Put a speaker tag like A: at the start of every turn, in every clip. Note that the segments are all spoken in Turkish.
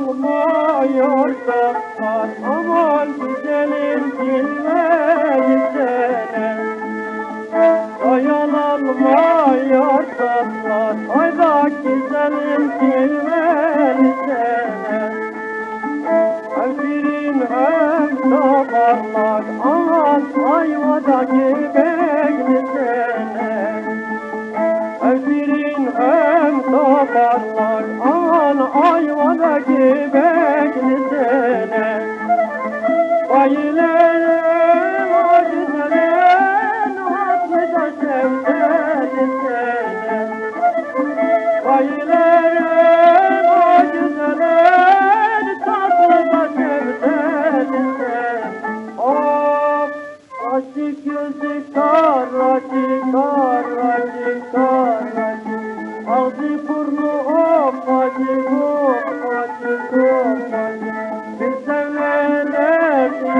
A: Dayanamıyor ben aman güzelim bilmeyi sene Dayanamıyor ben hayda güzelim bilmeyi bekli sene Hem şirin hem toparlak Aman ayvadaki bekli sene Bayılırım o güzelin Hatmi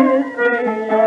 A: Deus,